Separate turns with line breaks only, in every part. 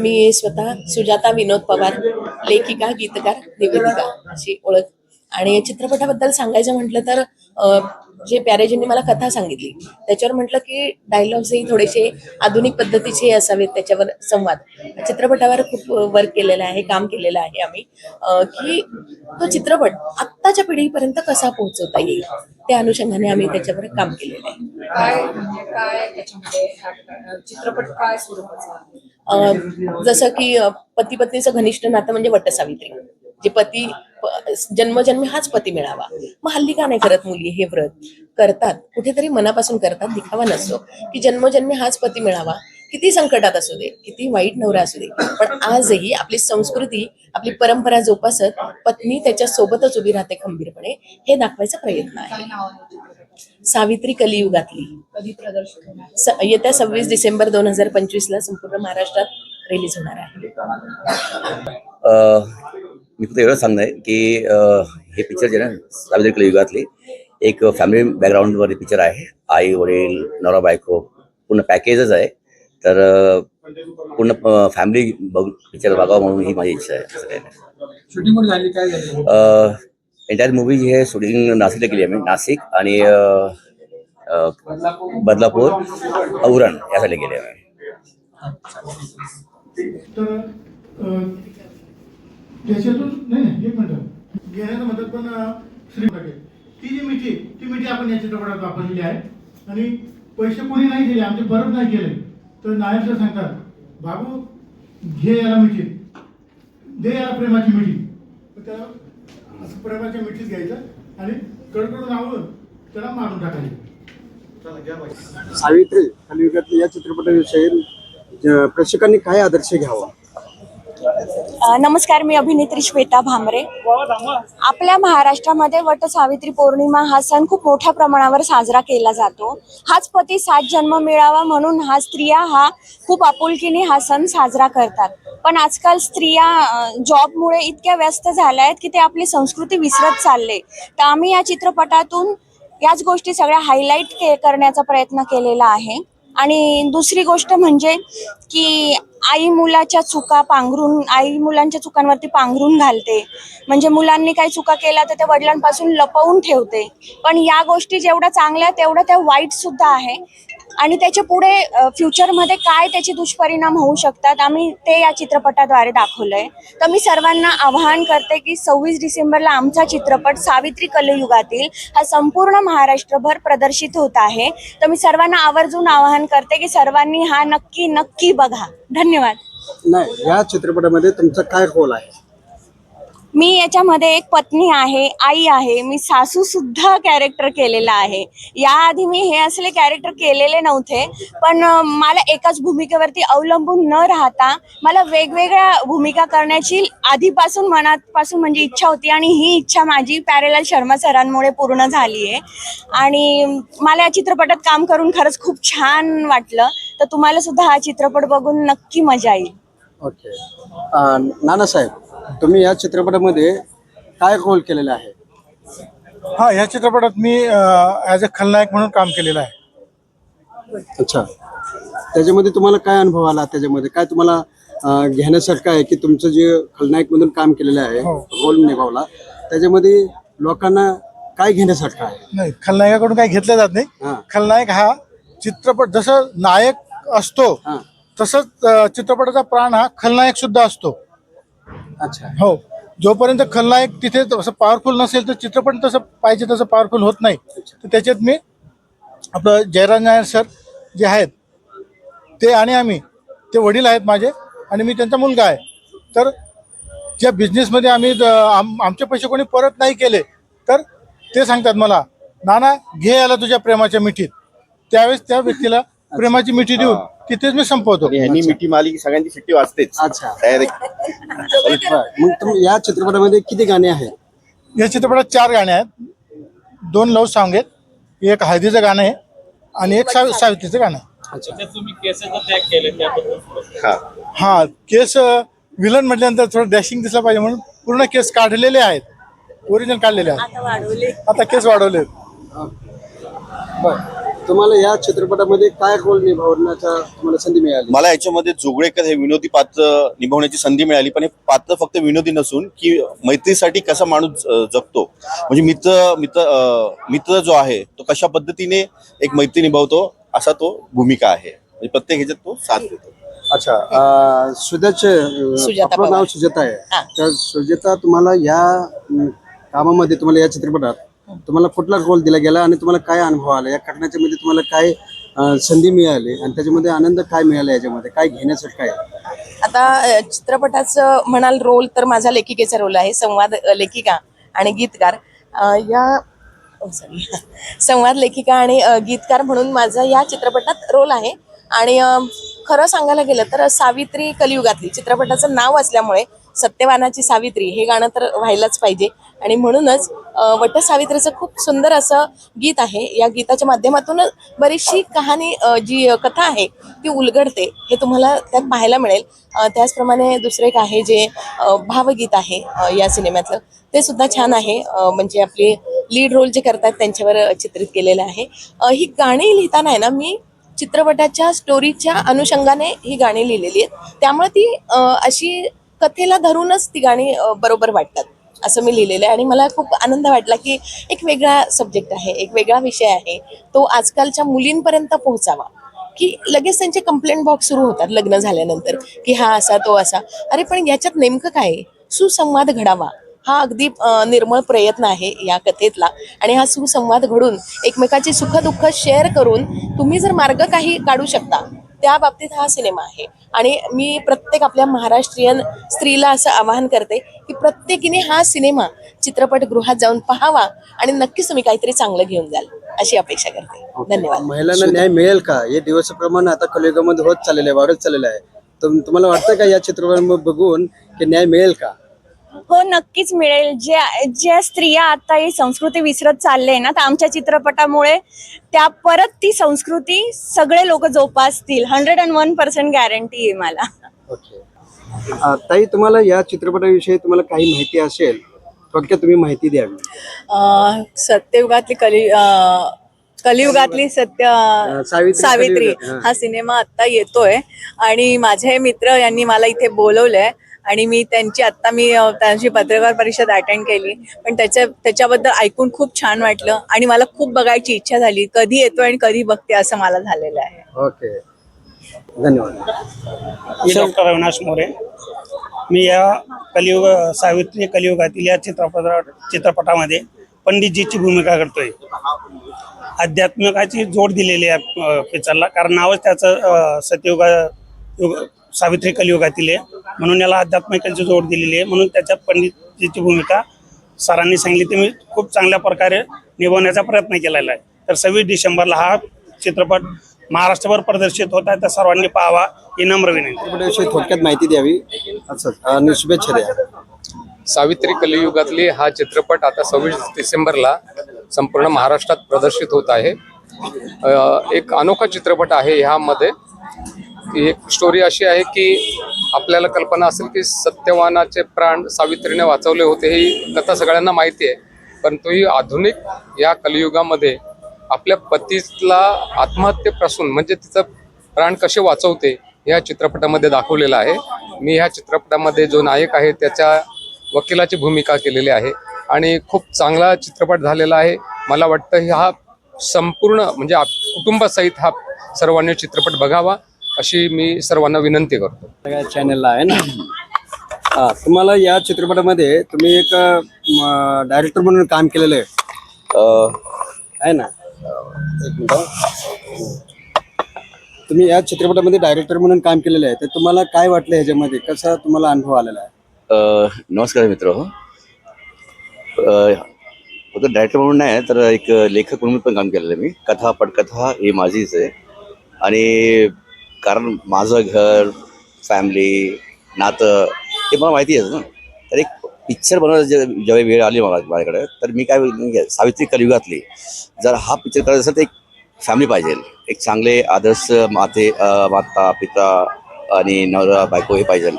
मी स्वतः सुजाता विनोद पवार लेखिका गीतकार निवेदिका अशी ओळख. आणि चित्रपटाबद्दल सांगायचं म्हटलं तर जे प्यारेजींनी मला कथा सांगितली त्याच्यावर म्हटलं की डायलॉग्सही थोडेसे आधुनिक पद्धतीचे असावेत त्याच्यावर संवाद. चित्रपटावर खूप वर्क केलेलं आहे काम केलेलं आहे आम्ही. की तो चित्रपट आत्ताच्या पिढीपर्यंत कसा पोहोचवता येईल त्या अनुषंगाने आम्ही त्याच्यावर काम केलेलं आहे.
काय म्हणजे काय चित्रपट काय स्वरूपाचा
जसं की पती पत्नीचं घनिष्ठ नातं म्हणजे वटसावित्री. जे पती जन्मजन्मी हाच पती मिळावा. मग हल्ली का नाही करत मुली हे व्रत? करतात. कुठेतरी मनापासून करतात दिखावा नसतो. की जन्मजन्मी हाच पती मिळावा. किती संकटात असू दे किती वाईट नवरा असू दे. पण आजही आपली संस्कृती आपली परंपरा जोपासत पत्नी त्याच्या सोबतच उभी राहते खंबीरपणे हे दाखवायचा प्रयत्न आहे. सावित्री कलियुगातली.
कधी प्रदर्शित होणार?
स- येत्या सव्वीस डिसेंबर दोन हजार पंचवीस ला संपूर्ण महाराष्ट्रात रिलीज होणार आहे.
अ, मी फक्त एवढं सांगणार आहे की अ, हे पिक्चर जे ना सावित्री कलियुगातले एक फॅमिली बॅकग्राऊंडवर पिक्चर आहे. आई वडील नवरा बायको पूर्ण पॅकेजच आहे. तर अ, पूर्ण फॅमिली बघ पिक्चर बघावं म्हणून ही माझी इच्छा आहे. असं काही नाही.
शूटिंग कुठे झाली काय झाली?
एंटायर मूवी जी आहे शूटिंग नाशिकला केली आहे मी नाशिक आणि बदलापूर औरण यासाठी केली आहे मी
तर त्याच्यातून नाही नाही एक मिनिट. घेण्याचं म्हणतात पण श्री ती जी मिठी ती मिठी आपण या चित्रपटात वापरलेली आहे. आणि पैसे कोणी नाही दिले आमचे परत नाही केले तर नायब सर सांगतात बाबू घे याला मिठी. दे याला प्रेमाची मिठी. तर असं प्रेमाच्या मिठीत घ्यायचं आणि कडकडून आवडून त्याला मारून टाकायचं.
सावित्री कलियुगातल्या या चित्रपटाविषयी ज- प्रेक्षकांनी काय आदर्श घ्यावा?
नमस्कार मी अभिनेत्री श्वेता भामरे. आपल्या महाराष्ट्रामध्ये वट सावित्री पौर्णिमा हा सण खूप मोठ्या प्रमाणावर साजरा केला जातो. हाच पती सात जन्म मिळावा म्हणून हा स्त्रिया हा खूप आपुलकीने हा सण साजरा करतात. पण आजकाल स्त्रिया जॉबमुळे इतक्या व्यस्त झाल्या आहेत की ते आपली संस्कृती विसरत चालले. तर आम्ही या चित्रपटातून याच गोष्टी सगळ्या हायलाईट करण्याचा प्रयत्न केलेला आहे. आणि दुसरी गोष्ट म्हणजे की आई मुलाच्या चुका पांघरून आई मुलांच्या चुकांवरती पांघरून घालते. म्हणजे मुलांनी काही चुका केल्या तर त्या वडिलांपासून लपवून ठेवते. पण या गोष्टी जेवढ्या चांगल्या तेवढ्या त्या वाईट सुद्धा आहे. आणि त्याच्या पुढे फ्युचरमध्ये काय त्याचे दुष्परिणाम होऊ शकतात आम्ही ते या चित्रपटाद्वारे दाखवलंय. तर मी सर्वांना आवाहन करते की सव्वीस डिसेंबरला आमचा चित्रपट सावित्री कलयुगातील हा संपूर्ण महाराष्ट्रभर प्रदर्शित होत आहे. तर मी सर्वांना आवर्जून आवाहन करते की सर्वांनी हा नक्की नक्की बघा. धन्यवाद.
नाही या चित्रपटामध्ये तुमचा काय रोल आहे?
मी याच्यामध्ये एक पत्नी आहे आई आहे मी सासू सुद्धा कॅरेक्टर केलेला आहे. याआधी मी हे असले कॅरेक्टर केलेले नव्हते पण मला एकाच भूमिकेवरती अवलंबून न राहता मला वेगवेगळ्या भूमिका करण्याची आधीपासून मनापासून म्हणजे इच्छा होती आणि ही इच्छा माझी पॅरेलाल शर्मा सरांमुळे पूर्ण झाली आहे आणि मला या चित्रपटात काम करून खरंच खूप छान वाटलं. तर तुम्हाला सुद्धा हा चित्रपट बघून नक्की मजा येईल.
ओके. नाना साहेब तुम्ही या चित्रपटामध्ये काय रोल केलेला आहे?
हा या चित्रपटात मी ॲज अ खलनायक म्हणून काम केलेलं आहे.
अच्छा. त्याच्यामध्ये तुम्हाला काय अनुभव आला? त्याच्यामध्ये काय तुम्हाला अं, घेण्यासारखं आहे की तुमचं जे खलनायक म्हणून काम केलेलं आहे
हो.
रोल निभावला त्याच्यामध्ये लोकांना काय घेण्यासारखं आहे?
नाही खलनायकाकडून काही घेतलं जात नाही.
हा.
खलनायक हा चित्रपट जसं नायक असतो
हा.
तसंच अं, चित्रपटाचा प्राण हा खलनायक सुद्धा असतो.
अच्छा.
हो. जोपर्यंत खलनायक तिथे तसं पॉवरफुल नसेल तर चित्रपट तसं पाहिजे तसं पॉवरफुल होत नाही. तर त्याच्यात मी आपलं जयराज नायर सर जे आहेत ते आणि आम्ही ते वडील आहेत माझे आणि मी त्यांचा मुलगा आहे. तर ज्या बिझनेसमध्ये आम्ही ज- आम आमचे पैसे कोणी परत नाही केले तर ते सांगतात मला नाना घे याला तुझ्या प्रेमाच्या मिठीत. त्यावेळेस त्या व्यक्तीला प्रेमाची मिठी देऊन तिथेच मी संपवतो.
मिठी मारली की सगळ्यांची शिट्टी वाजतेच
अच्छा. मग या चित्रपटामध्ये किती गाणे आहेत?
या चित्रपटात चार गाणे आहेत. दोन लव सॉन्ग आहेत. एक हळदीचं गाणं आहे आणि एक साव सावित्रीचं गाणं आहे.
हा.
हा केस विलन म्हटल्यानंतर थोडं डॅशिंग दिसलं पाहिजे म्हणून पूर्ण केस काढलेले आहेत. ओरिजिनल काढलेले आहेत.
आता वाढवले.
आता केस वाढवले
बर. तुम्हाला या चित्रपटामध्ये काय रोल निभावण्याचा तुम्हाला संधी मिळाली?
मला याच्यामध्ये जोगळेकर हे विनोदी पात्र निभावण्याची संधी मिळाली पण हे पात्र फक्त विनोदी नसून की मैत्रीसाठी कसा माणूस जगतो. म्हणजे मित्र मित्र मित्र जो आहे तो कशा पद्धतीने एक मैत्री निभावतो असा तो भूमिका आहे. म्हणजे प्रत्येक ह्याच्यात तो साथ देतो.
अच्छा सुजाचे आपलं. नाव सुजाता
हा.
आहे तर सुजाता तुम्हाला या कामामध्ये तुम्हाला या चित्रपटात तुम्हाला कुठला रोल दिला गेला आणि तुम्हाला काय अनुभव आला? या घटनेच्या मध्ये तुम्हाला काय अं, संधी मिळाली आणि त्याच्यामध्ये आनंद काय मिळाला याच्यामध्ये? काय घेण्यासाठी काय?
आता अ, चित्रपटाचं म्हणाल रोल तर माझा लेखिकेचा रोल आहे संवाद अ, लेखिका आणि गीतकार. अ, या संवाद लेखिका आणि अ, गीतकार म्हणून माझा या चित्रपटात रोल आहे. आणि अ, खरं सांगायला गेलं तर सावित्री कलियुगातली चित्रपटाचं नाव असल्यामुळे सत्यवानाची सावित्री हे गाणं तर व्हायलाच पाहिजे. आणि म्हणूनच वट सावित्रीचं खूप सुंदर असं गीत आहे. या गीताच्या माध्यमातून बरीचशी कहाणी जी कथा आहे ती उलगडते. हे तुम्हाला त्यात पाहायला मिळेल. त्याचप्रमाणे दुसरं एक आहे जे भावगीत आहे या सिनेमातलं. ते सुद्धा छान आहे. म्हणजे आपले लीड रोल जे करतात त्यांच्यावर चित्रित केलेलं आहे. ही गाणी लिहिताना आहे ना मी चित्रपटाच्या स्टोरीच्या अनुषंगाने ही गाणी लिहिलेली आहेत. त्यामुळे ती अशी कथेला धरूनच ती गाणी बरोबर वाटतात. असं मी लिहिलेलं आहे. आणि मला खूप आनंद वाटला की एक वेगळा सब्जेक्ट आहे एक वेगळा विषय आहे. तो आजकालच्या मुलींपर्यंत पोहोचावा. की लगेच त्यांचे कंप्लेंट बॉक्स सुरू होतात लग्न झाल्यानंतर की हा असा तो असा. अरे पण याच्यात नेमकं काय सुसंवाद घडावा. हा अगदी निर्मळ प्रयत्न आहे या कथेतला. आणि हा सुसंवाद घडून एकमेकाची सुखदुःख शेअर करून तुम्ही जर मार्ग काही काढू शकता त्या बाबतीत हा सिनेमा आहे. आणि मी प्रत्येक आपल्या महाराष्ट्रीयन स्त्रीला असं आवाहन करते की प्रत्येकीने हा सिनेमा चित्रपटगृहात जाऊन पाहावा आणि नक्कीच तुम्ही काहीतरी चांगलं घेऊन जाल अशी अपेक्षा करते. धन्यवाद.
महिलांना न्याय मिळेल का? हे दिवसाप्रमाणे आता कलियुगामध्ये होत चाललेलं आहे वाढत चाललेलं आहे. तुम्हाला वाटतं का या चित्रपटामध्ये बघून की न्याय मिळेल का?
हो नक्कीच मिळेल. ज्या ज्या स्त्रिया आता ही संस्कृती विसरत चालले ना तर आमच्या चित्रपटामुळे त्या परत ती संस्कृती सगळे लोक जोपासतील. Hundred and one percent guarantee आहे मला.
अं, ताई तुम्हाला या चित्रपटाविषयी तुम्हाला काही माहिती असेल थोडक्यात तुम्ही माहिती द्यावी
अं, सत्ययुगातली कली अं, कलियुगातली सत्य
अं, सावित्री
सावित्री
कलियुगात, हा.
हा सिनेमा आता येतोय. आणि माझे मित्र यांनी मला इथे बोलवलंय. आणि मी त्यांची आता मी त्यांची पत्रकार परिषद अटेंड केली. पण त्याच्या त्याच्याबद्दल ऐकून खूप छान वाटलं आणि मला खूप बघायची इच्छा झाली कधी येतोय आणि कधी बघते असं मला झालेलं आहे.
ओके. धन्यवाद.
मी डॉक्टर अविनाश मोरे. मी या कलियुग सावित्री कलियुगातील या चित्रपट चित्रपटामध्ये पंडितजीची भूमिका करतोय. आध्यात्मिकाची जोड दिलेली आहे पिक्चरला कारण नावच त्याचं सत्ययुगा युग सावित्री कलियुगातील आहे. म्हणून याला आध्यात्मिकाची जोड दिलेली आहे. म्हणून त्याच्यात पंडितजीची भूमिका सरांनी सांगितली. ती मी खूप चांगल्या प्रकारे निभवण्याचा प्रयत्न केलेला आहे. तर सव्वीस डिसेंबरला हा चित्रपट महाराष्ट्रभर प्रदर्शित होत आहे. तर सर्वांनी पाहावा. ही नम्र विनंती.
थोडक्यात माहिती द्यावी. आणि शुभेच्छा द्या.
सावित्री कलियुगातली हा चित्रपट आता सव्वीस डिसेंबरला संपूर्ण महाराष्ट्रात प्रदर्शित होत आहे. एक अनोखा चित्रपट आहे ह्यामध्ये. एक स्टोरी अशी आहे की आपल्याला कल्पना असेल की सत्यवानाचे प्राण सावित्रीने वाचवले होते ही कथा सगळ्यांना माहिती आहे. परंतु ही आधुनिक या कलियुगामध्ये आपल्या पतीला आत्महत्येपासून म्हणजे तिचं प्राण कसे वाचवते ह्या चित्रपटामध्ये दाखवलेलं आहे. मी ह्या चित्रपटामध्ये जो नायक आहे त्याच्या वकिलाची भूमिका केलेली आहे आणि खूप चांगला चित्रपट झालेला आहे. मला वाटतं हा संपूर्ण म्हणजे आप- कुटुंबासहित हा सर्वांनी चित्रपट बघावा. अशी मी सर्वांना विनंती करतो.
सगळ्या चॅनलला आहे ना? हा तुम्हाला या चित्रपटामध्ये तुम्ही एक डायरेक्टर म्हणून काम केलेलं आहे.
अ,
आहे ना? एक मिनिट हं. तुम्ही या चित्रपटामध्ये डायरेक्टर म्हणून काम केलेलं आहे. तर तुम्हाला काय वाटलं ह्याच्यामध्ये? कसा तुम्हाला अनुभव आलेला आहे?
अ, नमस्कार मित्र. फक्त डायरेक्टर म्हणून नाही तर एक लेखक म्हणून पण काम केलेलं आहे मी. कथा पटकथा ही माझीच आहे. आणि कारण माझं घर फॅमिली नातं हे मला माहिती आहे ना. तर एक पिक्चर बनवायचं जे जेव्हा वेळ आली मला माझ्याकडे तर मी काय सावित्री कलियुगातली. जर हा पिक्चर करायचा असेल तर एक फॅमिली पाहिजे. एक चांगले आदर्श माते माता पिता आणि नवरा बायको हे पाहिजे.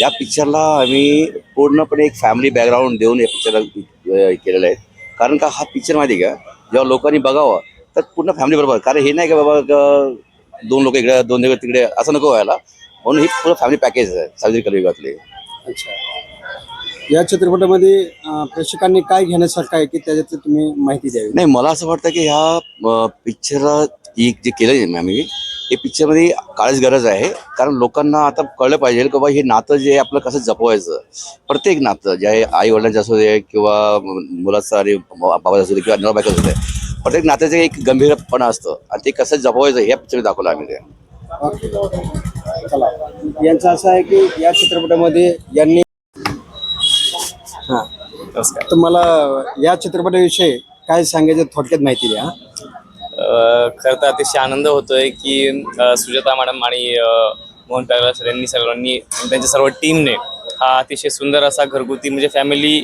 या पिक्चरला आम्ही पूर्णपणे एक फॅमिली बॅकग्राऊंड देऊन या पिक्चरला केलेलं आहे. कारण का हा पिक्चर माहिती आहे का? जेव्हा लोकांनी बघावं तर पूर्ण फॅमिली बरोबर. कारण हे नाही का बाबा ग- दोन लोक इकडे दोन लोक तिकडे असं नको व्हायला. म्हणून ही पूर्ण फॅमिली पॅकेज आहे सावित्री कलियुगातली
अच्छा. या चित्रपटामध्ये अं, प्रेक्षकांनी काय घेण्यासारखं आहे की त्याच्यात तुम्ही माहिती द्यावी?
नाही मला असं वाटतं की ह्या पिक्चरला ही जे केलं आम्ही हे पिक्चरमध्ये काळच गरज आहे. कारण लोकांना आता कळलं पाहिजे की बाबा हे नातं जे आहे आपलं कसं जपवायचं. प्रत्येक नातं जे आहे आई वडिलांचं असू दे किंवा मुलाचं आणि बाबाचं असू दे किंवा नवबायचं असू दे प्रत्येक नात्याचं एक गंभीरपणा असतं. आणि ते कसं जपवायचं हे पिक्चर दाखवलं आम्ही ते.
ओके. चला यांचं असं आहे की या चित्रपटामध्ये यांनी हां. तर मला या चित्रपटाविषयी काय सांगायचं थोडक्यात माहिती द्या.
खरं तर अतिशय आनंद होतोय की अ, सुजाता मॅडम आणि अ, मोहन प्याला सर यांनी सर्वांनी त्यांच्या सर्व टीमने हा अतिशय सुंदर असा घरगुती म्हणजे फॅमिली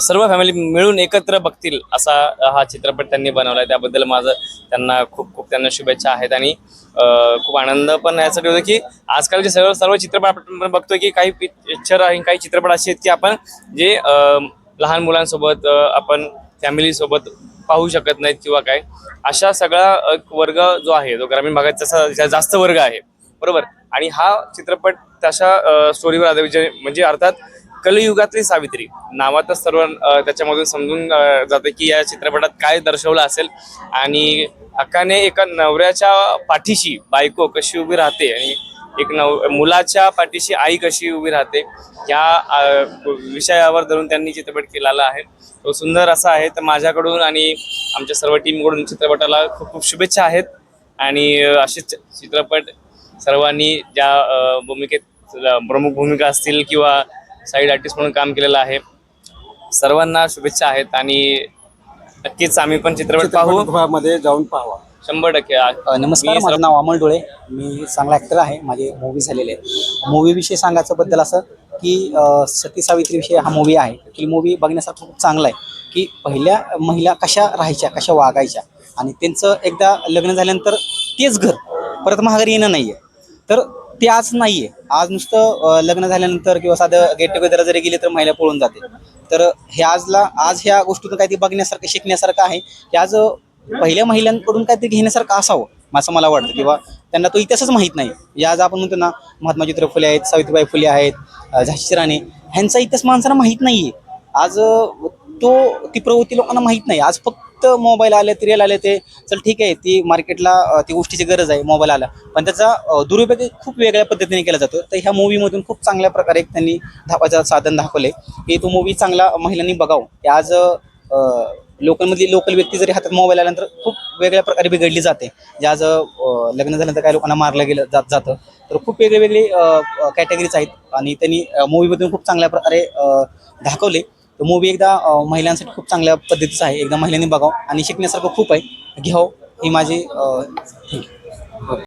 सर्व फॅमिली मिळून एकत्र बघतील असा हा चित्रपट त्यांनी बनवला आहे त्याबद्दल माझं त्यांना खूप खूप त्यांना शुभेच्छा आहेत आणि खूप आनंद पण यासाठी होतो की आजकालचे सर्व सर्व चित्रपट आपण बघतोय की काही पिक्चर आणि काही चित्रपट असे आहेत की आपण जे लहान मुलांसोबत आपण फॅमिलीसोबत पाहू शकत नाहीत किंवा काय. अशा सगळा एक वर्ग जो आहे जो ग्रामीण भागात तसा जास्त वर्ग आहे बरोबर. आणि हा चित्रपट तशा स्टोरीवर आधारित म्हणजे अर्थात कलयुगातली सावित्री नावातच सर्व त्याच्यामधून समजून जाते की या चित्रपटात काय दर्शवलं असेल. आणि हक्काने एका नवऱ्याच्या पाठीशी बायको कशी उभी राहते आणि एक नव मुलाच्या पाठीशी आई कशी उभी राहते या विषयावर धरून त्यांनी चित्रपट केलेला आहे. तो सुंदर असा आहे. तर माझ्याकडून आणि आमच्या सर्व टीमकडून चित्रपटाला खूप खूप शुभेच्छा आहेत. आणि असेच चित्रपट सर्वांनी ज्या भूमिकेत प्रमुख भूमिका असतील किंवा साईड आर्टिस्ट म्हणून काम केलेलं आहे सर्वांना शुभेच्छा आहेत आणि नक्कीच आम्ही पण चित्रपट पाहू.
चित्रपटगृहामध्ये जाऊन पाहावा.
शंभर टक्के.
नमस्कार
मी
माझं नाव अमोल डोळे. मी चांगला ॲक्टर आहे. माझे मूवी झालेले आहेत. मूवीविषयी सांगायचं बद्दल असं की सती सावित्री विषयी हा मूवी आहे. की मूवी बघण्यासारखं खूप चांगला आहे. की पहिल्या महिला कशा राहायच्या कशा वागायच्या आणि त्यांचं एकदा लग्न झाल्यानंतर तेच घर परत महागारी येणं नाही आहे तर ते आज नाही आहे आज नुसतं लग्न झाल्यानंतर किंवा साधं गेट टुगेदर जरी गेले तर महिला पळून जाते. तर हे आजला आज ह्या गोष्टीतून काहीतरी बघण्यासारखं शिकण्यासारखं आहे. की आज पहिल्या महिलांकडून काहीतरी घेण्यासारखं असावं असं मला वाटतं. किंवा त्यांना तो इतिहासच माहीत नाही. या आज आपण म्हणतो ना महात्मा ज्योतिराव फुले आहेत सावित्रीबाई फुले आहेत झाशी राणे ह्यांचा इतिहास माणसांना माहीत नाही आहे आज तो ती प्रवृत्ती लोकांना माहीत नाही. आज फक्त मोबाईल आले रिअल आले ते चल ठीक आहे ती मार्केटला ती गोष्टीची गरज आहे मोबाईल आला. पण त्याचा दुरुपयोग खूप वेगळ्या पद्धतीने केला जातो. तर ह्या मूवीमधून खूप चांगल्या प्रकारे त्यांनी धापाचं साधन दाखवले की तो मूवी चांगला महिलांनी बघावं. की आज लोकलमधली लोकल व्यक्ती जरी हातात मोबाईल आल्यानंतर खूप वेगळ्या प्रकारे बिघडली जाते. जे आज लग्न झाल्यानंतर काही लोकांना मारलं गेलं जात जातं. तर खूप वेगळे वेगळे कॅटेगरीज आहेत. आणि त्यांनी मूवीमधून खूप चांगल्या प्रकारे दाखवले. तो मूवी एकदा महिलांसाठी खूप चांगल्या पद्धतीचा आहे. एकदा महिलांनी बघावं आणि शिकण्यासारखं खूप आहे. घ्यावं. ही माझी